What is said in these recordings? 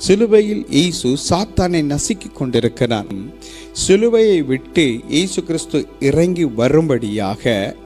சிலுவையில் இயேசு சாத்தானை நசுக்கி கொண்டிருக்கிறான் சிலுவையை விட்டு இயேசு கிறிஸ்து இறங்கி வரும்படியாக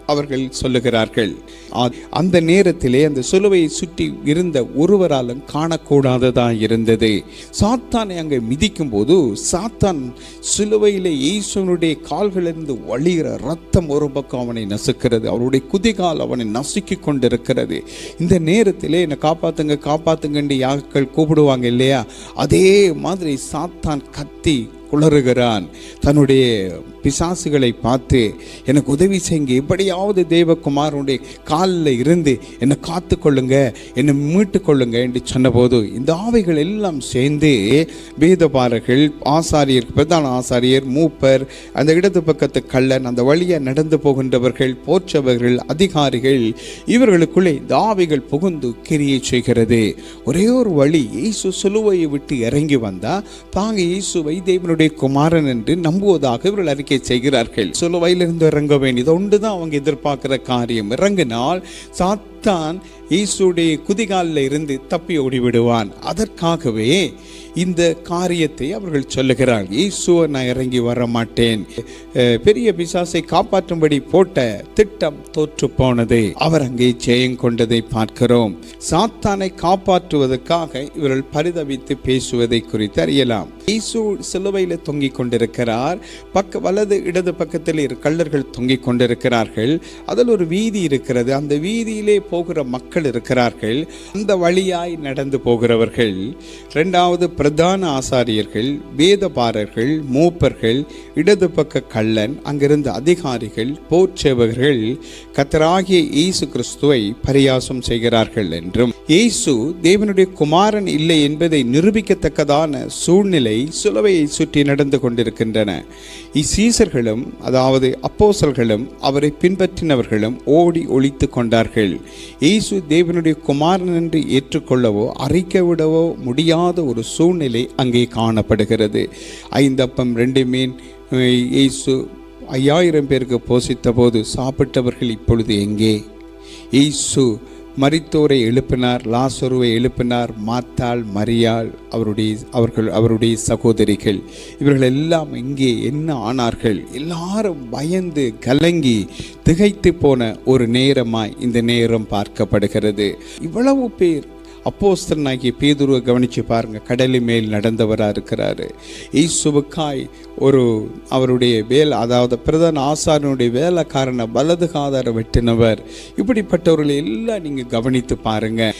அவர்கள் சொல்லுகிறார்கள். ஆ- அந்த நேரத்திலே அந்த சிலுவையை சுற்றி இருந்த ஒருவராலும் காணக்கூடாததாக இருந்தது. சாத்தானை அங்கே மிதிக்கும் போது சாத்தான் சிலுவையிலே இயேசுனுடைய கால்களிலிருந்து வழிகிற ரத்தம் ஒரு பக்கம் அவனை நசுக்கிறது. அவருடைய குதிகால் அவனை நசுக்கி கொண்டிருக்கிறது. இந்த நேரத்திலே என்னை காப்பாத்துங்க காப்பாத்துங்கன்னு யாக்கள் கூப்பிடுவாங்க இல்லையா? அதே மாதிரி சாத்தான் கத்தி குளறுகிறான். தன்னுடைய பிசாசுகளை பார்த்து எனக்கு உதவி செய்யுங்க எப்படியாவது தேவகுமாரனுடைய காலில் இருந்து என்னை காத்து கொள்ளுங்க என்னை மீட்டு கொள்ளுங்க என்று சொன்னபோது இந்த ஆவைகள் எல்லாம் சேர்ந்து வேதபாரர்கள் ஆசாரியர் பிரதான ஆசாரியர் மூப்பர் அந்த இடது பக்கத்து கள்ளன் அந்த வழியை நடந்து போகின்றவர்கள் போற்றவர்கள் அதிகாரிகள் இவர்களுக்குள்ளே இந்த ஆவைகள் புகுந்து கிரியை செய்கிறது. ஒரே ஒரு வழி இயேசு சிலுவையை விட்டு இறங்கி வந்தால் தாங்க இயேசுவை தேவனுடைய குமாரன் என்று நம்புவதாக இவர்கள் அறிக்கை செய்கிறார்கள். சிலுவையிலிருந்து இறங்க வேண்டியது ஒன்றுதான் அவங்க எதிர்பார்க்கிற காரியம். இறங்கினால் சாத்தான் இயேசுடைய குதிகாலில் இருந்து தப்பி ஓடிவிடுவான். அதற்காகவே இந்த காரியத்தை அவர்கள் சொல்லுகிறார் இயேசுவை நான் இறங்கி வர மாட்டேன் பெரிய பிசாசை காப்பாற்றும்படி போட்ட திட்டம் தோற்று போனது. அவர் அங்கே ஜெயம் கொண்டதை பார்க்கிறோம். சாத்தானை காப்பாற்றுவதற்காக இவர்கள் பரிதவித்து பேசுவதை குறித்து அறியலாம். இயேசு சிலுவையில் தொங்கிக் கொண்டிருக்கிறார். பக்க வலது இடது பக்கத்தில் இரு கள்ளர்கள் தொங்கிக் கொண்டிருக்கிறார்கள். அதில் ஒரு வீதி இருக்கிறது. அந்த வீதியிலே போகிற மக்கள் இருக்கிறார்கள் அந்த வழியாய் நடந்து போகிறவர்கள் ரெண்டாவது பிரதான ஆசாரியர்கள் வேதபாரர்கள் மூப்பர்கள் இடது பக்க கள்ளன் அங்கிருந்த அதிகாரிகள் போர்ச்சேவகர்கள் கத்தராகிய இயேசு கிறிஸ்துவை பரியாசம் செய்கிறார்கள் என்றும் இயேசு தேவனுடைய குமாரன் இல்லை என்பதை நிரூபிக்கத்தக்கதான சூழ்நிலை சுலவையை சுற்றி நடந்து கொண்டிருக்கின்றன. இசீசர்களும் அதாவது அப்போசல்களும் அவரை பின்பற்றினவர்களும் ஓடி ஒழித்து கொண்டார்கள். இயேசு தேவனுடைய குமாரன் என்று ஏற்றுக்கொள்ளவோ அறிக்கை விடவோ முடியாத ஒரு சூழ்நிலை அங்கே காணப்படுகிறது. ஐந்தப்பம் ரெண்டு மீன் இயேசு ஐயாயிரம் பேருக்கு போஷித்த போது சாப்பிட்டவர்கள் இப்பொழுது எங்கே? இயேசு மரித்தோரை எழுப்பினார் லாசருவை எழுப்பினார் மாத்தாள் மரியாள் அவருடைய அவர்கள் அவருடைய சகோதரிகள். இவர்கள் எல்லாம் இங்கே என்ன ஆனார்கள்? எல்லாரும் பயந்து கலங்கி திகைத்து போன ஒரு நேரமாய் இந்த நேரம் பார்க்கப்படுகிறது. இவ்வளவு பேர் அப்போஸ்தலனாகிய பேதுருவை கவனித்து பாருங்க. கடலி மேல் நடந்தவராக இருக்கிறாரு. இயேசுவுக்காய் ஒரு அவருடைய வேலை அதாவது பிரதான ஆசாரனுடைய வேலைக்காரனை வலது காதார வெட்டினவர். இப்படிப்பட்டவர்களை எல்லாம் நீங்கள் கவனித்து பாருங்கள்